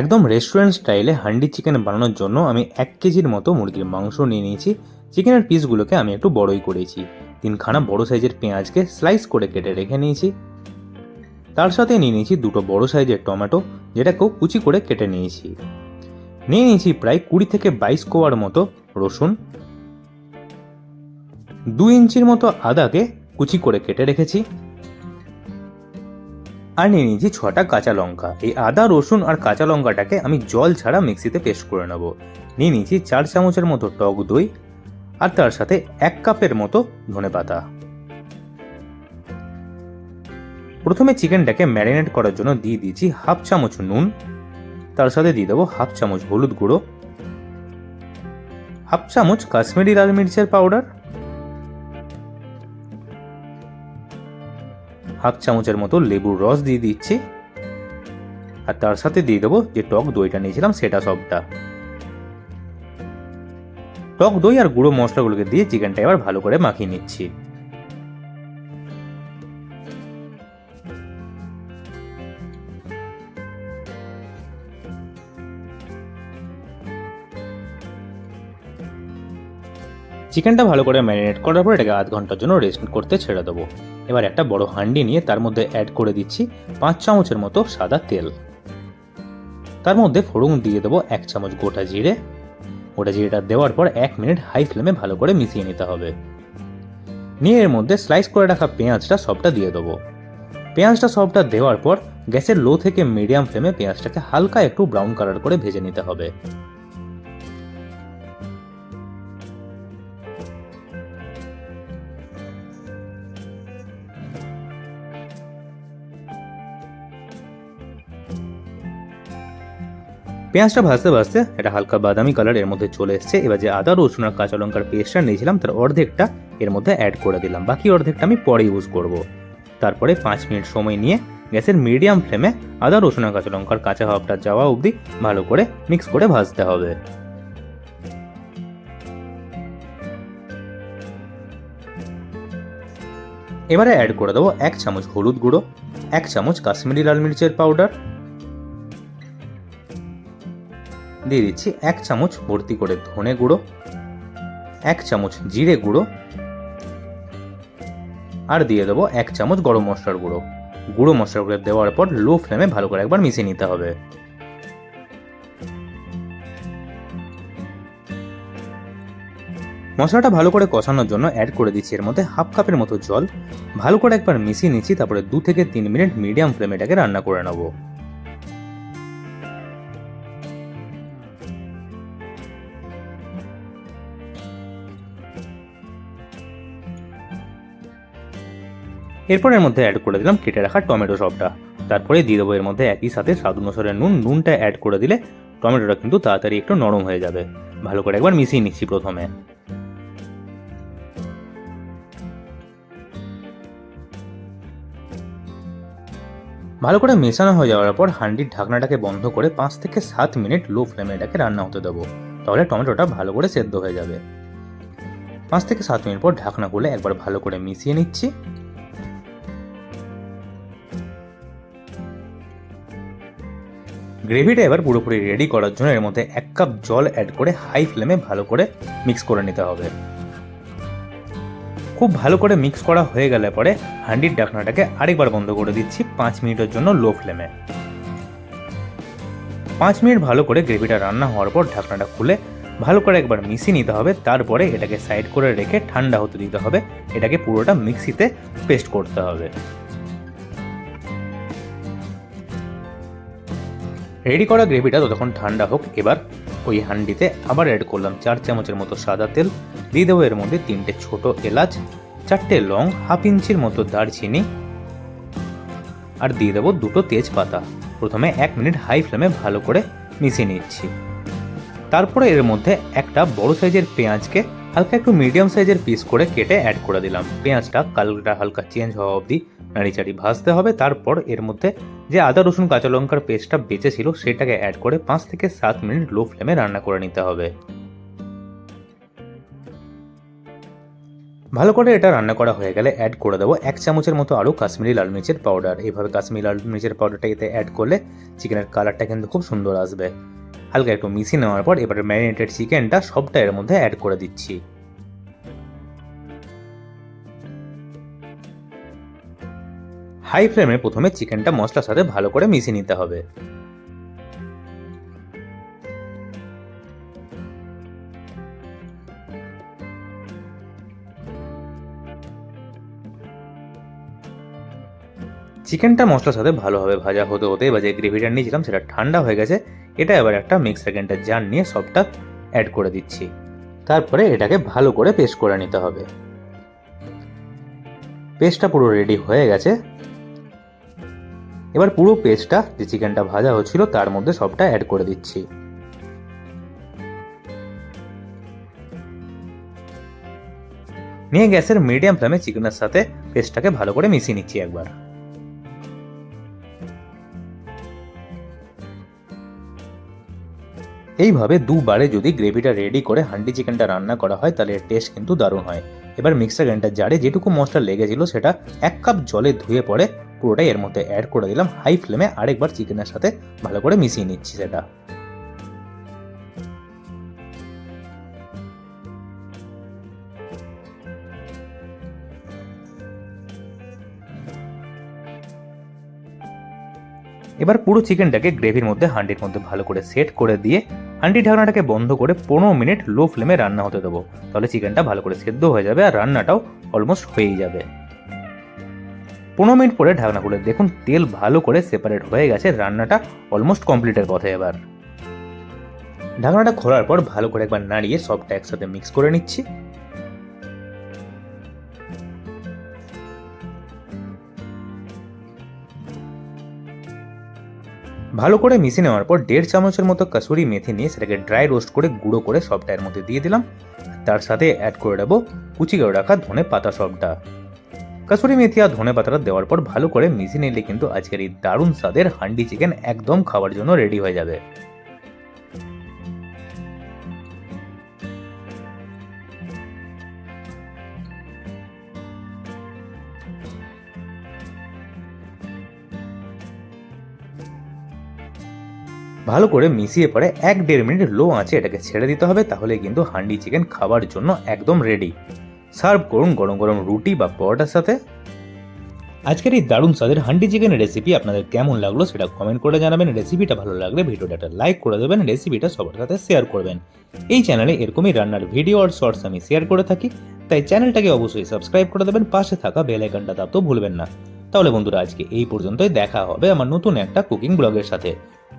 একদম রেস্টুরেন্ট স্টাইলে হান্ডি চিকেন বানানোর জন্য আমি এক কেজির মতো মুরগির মাংস নিয়ে নিয়েছি। চিকেনের পিসগুলোকে আমি একটু বড়ই করেছি। তিনখানা বড় সাইজের পেঁয়াজকে স্লাইস করে কেটে রেখে নিয়েছি। তার সাথে নিয়ে নিয়েছি দুটো বড় সাইজের টমেটো, যেটাকেও কুচি করে কেটে নিয়েছি। নিয়ে নিয়েছি প্রায় কুড়ি থেকে বাইশ কোয়ার মতো রসুন। দু ইঞ্চির মতো আদাকে কুচি করে কেটে রেখেছি। আর নিয়ে নিয়েছি ছটা কাঁচা লঙ্কা। এই আদা, রসুন আর কাঁচা লঙ্কাটাকে আমি জল ছাড়া মিক্সিতে পেস্ট করে নেব। নিয়ে নিয়েছি চার চামচের মতো টক দই আর তার সাথে এক কাপের মতো ধনে পাতা। প্রথমে চিকেনটাকে ম্যারিনেট করার জন্য দিয়ে দিয়েছি হাফ চামচ নুন, তার সাথে দিয়ে দেবো হাফ চামচ হলুদ গুঁড়ো, হাফ চামচ কাশ্মীরি লাল মির্চের পাউডার হাফ চামচের মতো লেবুর রস দিয়ে দিচ্ছি। আর তার সাথে দিয়ে দেবো যে টক দইটা নিয়েছিলাম, সেটা সবটা। টক দই আর গুঁড়ো মশলাগুলোকে দিয়ে চিকেনটা এবার ভালো করে মাখিয়ে নিচ্ছি। চিকেনটা ভালো করে ম্যারিনেট করার পর এটাকে আধ ঘণ্টার জন্য রেস্ট করতে ছেড়ে দেবো। এবার একটা বড় হাঁডি নিয়ে তার মধ্যে অ্যাড করে দিচ্ছি পাঁচ চামচের মতো সাদা তেল। তার মধ্যে ফোড়ন দিয়ে দেবো এক চামচ গোটা জিরে। গোটা জিরেটা দেওয়ার পর এক মিনিট হাই ফ্লেমে ভালো করে মিশিয়ে নিতে হবে। নিয়ে এর মধ্যে স্লাইস করে রাখা পেঁয়াজটা সবটা দিয়ে দেবো। পেঁয়াজটা সবটা দেওয়ার পর গ্যাসের লো থেকে মিডিয়াম ফ্লেমে পেঁয়াজটাকে হালকা একটু ব্রাউন কালার করে ভেজে নিতে হবে। পেঁয়াজটা ভাজতে ভাজতে এটা হালকা বাদামি কালারের মধ্যে চলে এসছে। এবার যে আদা, রসুন আর কাঁচা লঙ্কার পেস্টটা নিয়েছিলাম, তার অর্ধেকটা এর মধ্যে অ্যাড করে দিলাম। বাকি অর্ধেকটা আমি পরে ইউজ করব। তারপরে পাঁচ মিনিট সময় নিয়ে গ্যাসের মিডিয়াম ফ্লেমে আদা, রসুন আর কাঁচা লঙ্কার কাঁচা ভাবটা যাওয়া অবধি ভালো করে মিক্স করে ভাজতে হবে। এবারে অ্যাড করে দেবো এক চামচ হলুদ গুঁড়ো, এক চামচ কাশ্মীরি লাল মির্চের পাউডার দিয়ে দিচ্ছি এক চামচ ভর্তি করে ধনে গুঁড়ো, এক চামচ জিরে গুঁড়ো, আর দিয়ে দেবো এক চামচ গরম মশলার গুঁড়ো। গুঁড়ো মশলার গুঁড়ো দেওয়ার পর লো ফ্লেমে ভালো করে একবার মিশিয়ে নিতে হবে। মশলাটা ভালো করে কষানোর জন্য অ্যাড করে দিচ্ছি এর মধ্যে হাফ কাপের মতো জল। ভালো করে একবার মিশিয়ে নিচ্ছি, তারপরে দু থেকে তিন মিনিট মিডিয়াম ফ্লেমে এটাকে রান্না করে নেব। এরপর এর মধ্যে অ্যাড করে দিলাম, কেটে রাখা টমেটো সবটা। তারপরে দিয়ে দেবো এর মধ্যে একই সাথে স্বাদ অনুসারে নুন, নুনটা অ্যাড করে দিলে টমেটোটা কিন্তু তাড়াতাড়ি একটু নরম হয়ে যাবে। ভালো করে একবার মিশিয়ে নিচ্ছি প্রথমে। ভালো করে মেশানো হয়ে যাওয়ার পর হান্ডির ঢাকনাটাকে বন্ধ করে পাঁচ থেকে সাত মিনিট লো ফ্লেমে এটাকে রান্না হতে দেবো। তাহলে টমেটোটা ভালো করে সেদ্ধ হয়ে যাবে। পাঁচ থেকে সাত মিনিট পর ঢাকনা খুলে একবার ভালো করে মিশিয়ে নিচ্ছি। গ্রেভিটা এবার পুরোপুরি রেডি করার জন্য এর মধ্যে এক কাপ জল অ্যাড করে হাই ফ্লেমে ভালো করে মিক্স করে নিতে হবে। খুব ভালো করে মিক্স করা হয়ে গেলে পরে হান্ডির ঢাকনাটাকে আরেকবার বন্ধ করে দিচ্ছি পাঁচ মিনিটের জন্য লো ফ্লেমে পাঁচ মিনিট ভালো করে গ্রেভিটা রান্না হওয়ার পর ঢাকনাটা খুলে ভালো করে একবার মিশিয়ে নিতে হবে, তারপরে এটাকে সাইড করে রেখে ঠান্ডা হতে দিতে হবে, এটাকে পুরোটা মিক্সিতে পেস্ট করতে হবে। রেডি করা গ্রেভিটা ততক্ষণ ঠান্ডা হোক, এবার ওই হান্ডিতে আবার অ্যাড করলাম চার চামচের মতো সাদা তেল। দিয়ে দেবো এর মধ্যে তিনটে ছোট এলাচ, চারটে লং, হাফ ইঞ্চির মতো দারচিনি আর দিয়ে দেবো দুটো তেজপাতা। প্রথমে এক মিনিট হাই ফ্লেমে ভালো করে মিশিয়ে নিচ্ছি। তারপরে এর মধ্যে একটা বড় সাইজের পেঁয়াজকে হালকা একটু মিডিয়াম সাইজের পিস করে কেটে অ্যাড করে দিলাম। পেঁয়াজটা কালারটা হালকা চেঞ্জ হওয়া অবধি নাড়িচাড়ি ভাজতে হবে। তারপর এর মধ্যে যে আদা, রসুন, কাঁচা লঙ্কার পেস্টটা বেঁচে ছিল, সেটাকে অ্যাড করে পাঁচ থেকে সাত মিনিট লো ফ্লেমে রান্না করে নিতে হবে। ভালো করে এটা রান্না করা হয়ে গেলে অ্যাড করে দেবো এক চামচের মতো আরও কাশ্মীরি লাল মির্চের পাউডার এইভাবে কাশ্মীরি লাল মির্চের পাউডারটা এতে অ্যাড করলে চিকেনের কালারটা কিন্তু খুব সুন্দর আসবে। হালকা একটু মিশিয়ে নেওয়ার পর এবারে ম্যারিনেটেড চিকেনটা সবটা এর মধ্যে অ্যাড করে দিচ্ছি। হাই ফ্লেমে প্রথমে চিকেনটা মশলার সাথে ভালো করে মিশিয়ে নিতে হবে। চিকেনটা মশলার সাথে ভালোভাবে ভাজা হতে হতে বা যে গ্রেভিটা নিয়েছিলাম সেটা ঠান্ডা হয়ে গেছে, এটা এবার একটা মিক্স সেকেন্ডের জার নিয়ে সবটা অ্যাড করে দিচ্ছি। তারপরে এটাকে ভালো করে পেস্ট করে নিতে হবে। পেস্টটা পুরো রেডি হয়ে গেছে। এবার পুরো পেস্টটা যে চিকেনটা ভাজা হচ্ছিল তার মধ্যে সবটা অ্যাড করে দিচ্ছি। নিয়ে গ্যাসের মিডিয়াম ফ্লেমে চিকেনের সাথে পেস্টটাকে ভালো করে মিশিয়ে নিচ্ছি একবার। এইভাবে দুবারে যদি গ্রেভিটা রেডি করে হান্ডি চিকেনটা রান্না করা হয়, তাহলে এর টেস্ট কিন্তু দারুণ হয়। এবার মিক্সার গ্রাইন্ডার জারে যেটুকু মশলা লেগেছিল, সেটা এক কাপ জলে ধুয়ে পরে পুরোটাই এর মধ্যে অ্যাড করে দিলাম। হাই ফ্লেমে আরেকবার চিকেনের সাথে ভালো করে মিশিয়ে নিচ্ছি সেটা। এবার পুরো চিকেনটাকে গ্রেভির মধ্যে হান্ডির মধ্যে ভালো করে সেট করে দিয়ে হান্ডি ঢাকনাটাকে বন্ধ করে পনেরো মিনিট লো ফ্লেমে রান্না হতে দেবো। তাহলে চিকেনটা ভালো করে সেদ্ধ হয়ে যাবে আর রান্নাটাও অলমোস্ট হয়েই যাবে। পনেরো মিনিট পরে ঢাকনা খুলে দেখুন তেল ভালো করে সেপারেট হয়ে গেছে, রান্নাটা অলমোস্ট কমপ্লিটের পথে এবার। ঢাকনাটা খোলার পর ভালো করে একবার নাড়িয়ে সবটা একসাথে মিক্স করে নিচ্ছি। ভালো করে মিশিয়ে নেওয়ার পর দেড় চামচের মতো কাসুরি মেথি নিয়ে সেটাকে ড্রাই রোস্ট করে গুঁড়ো করে সবটা এর মধ্যে দিয়ে দিলাম। তার সাথে অ্যাড করে দেবো কুচি করে রাখা ধনে পাতা সবটা। কাসুরি মেথি আর ধনে পাতাটা দেওয়ার পর ভালো করে মিশিয়ে নিলে কিন্তু আজকের এই দারুণ স্বাদের হান্ডি চিকেন একদম খাওয়ার জন্য রেডি হয়ে যাবে। ভালো করে মিশিয়ে পরে এক দেড় মিনিট লো আঁচে এটাকে ছেড়ে দিতে হবে তাহলে কিন্তু হান্ডি চিকেন খাবার জন্য একদম রেডি। সার্ভ করুন গরম গরম রুটি বা পরোটার সাথে। আজকের এই দারুণ স্বাদের হান্ডি চিকেনের রেসিপি আপনাদের কেমন লাগল সেটা কমেন্ট করে জানাবেন। রেসিপিটা ভালো লাগলে ভিডিওটা একটা লাইক করে দেবেন রেসিপিটা সবার সাথে শেয়ার করবেন। এই চ্যানেলে এরকমই রান্নার ভিডিও আর শর্টস আমি শেয়ার করে থাকি। তাই চ্যানেলটাকে অবশ্যই সাবস্ক্রাইব করে দেবেন, পাশে থাকা বেল আইকনটা দাবতেও ভুলবেন না। তাহলে বন্ধুরা, আজকে এই পর্যন্তই দেখা হবে আমার নতুন একটা কুকিং ব্লগের সাথে।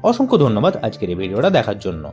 অসংখ্য ধন্যবাদ আজকের এই ভিডিওটা দেখার জন্য।